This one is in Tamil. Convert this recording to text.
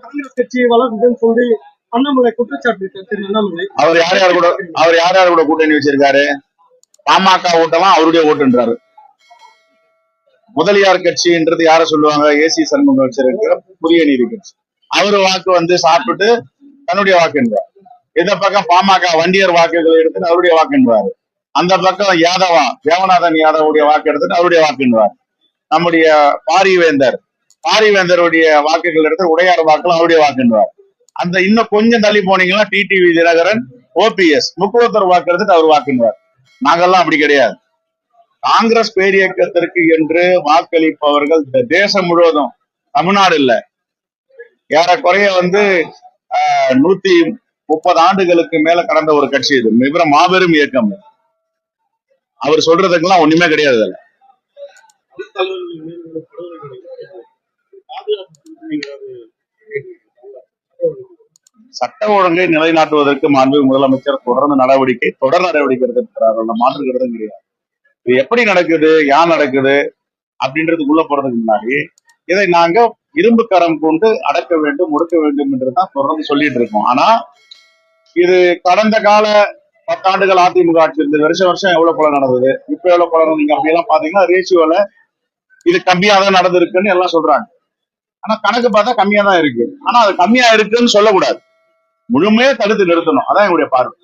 காங்கிரஸ் கட்சி வளர்ந்ததுன்னு சொல்லி அண்ணாமலை குற்றச்சாட்டு இருக்காரு திரு அண்ணாமலை. அவர் யார் யார் கூட அவர் யார் யார் கூட கூட்டணி வச்சிருக்காரு? பாமக ஓட்டெல்லாம் அவருடைய ஓட்டுன்றாரு. முதலியார் கட்சின்றது யார சொல்லுவாங்க? ஏசி சண்முகம் வச்சிருக்கிற புதிய நீதி கட்சி. அவரு வாக்கு வந்து சாப்பிட்டு தன்னுடைய வாக்குன்றார். இந்த பக்கம் பாமக வண்டியர் வாக்குகளை எடுத்துட்டு அவருடைய வாக்குன்றாரு. அந்த பக்கம் யாதவா தேவநாதன் யாதவுடைய வாக்கு எடுத்துட்டு அவருடைய வாக்குன்றார். நம்முடைய பாரிவேந்தர் பாரிவேந்தருடைய வாக்குகள் எடுத்து உடையார் வாக்குகள் அவருடைய வாக்குன்றார். அந்த இன்னும் கொஞ்சம் தள்ளி போனீங்கன்னா டிடிவி தினகரன் ஓபிஎஸ் முக்குவத்தர் வாக்கு எடுத்துட்டு அவர் வாக்குன்றார். நாங்கெல்லாம் அப்படி கிடையாது. காங்கிரஸ் பேரியக்கத்திற்கு என்று வாக்களிப்பவர்கள் இந்த தேசம் முழுவதும் தமிழ்நாடு இல்ல. ஏறக்குறைய வந்து ஆஹ், நூத்தி முப்பது ஆண்டுகளுக்கு மேல கடந்த ஒரு கட்சி இது. மிக மாபெரும் இயக்கம். அவர் சொல்றதுக்கெல்லாம் ஒண்ணுமே கிடையாது அதுல. சட்ட ஒழுங்கை நிலைநாட்டுவதற்கு மாண்பு முதலமைச்சர் தொடர்ந்து நடவடிக்கை தொடர் நடவடிக்கை எடுத்திருக்கிறார் அதுல மாற்றுகிறதும் கிடையாது இது எப்படி நடக்குது யார் நடக்குது அப்படின்றதுக்குள்ள போறதுக்கு முன்னாடி இதை நாங்க இரும்பு கரம் கொண்டு அடக்க வேண்டும் ஒடுக்க வேண்டும் என்றுதான் தொடர்ந்து சொல்லிட்டு இருக்கோம் ஆனா இது கடந்த கால பத்தாண்டுகள் அதிமுக ஆட்சி இருந்தது வருஷம் வருஷம் எவ்வளவு கொலை நடந்தது இப்ப எவ்வளவு கொலை நடந்தது? நீங்க அப்படியெல்லாம் பாத்தீங்கன்னா ரேஷியோல இது கம்மியா தான் நடந்திருக்குன்னு எல்லாம் சொல்றாங்க. ஆனா கணக்கு பார்த்தா கம்மியா தான் இருக்கு. ஆனா அது கம்மியா இருக்குன்னு சொல்லக்கூடாது. முழுமையா தடுத்து நிறுத்தணும். அதான் என்னுடைய பார்வை.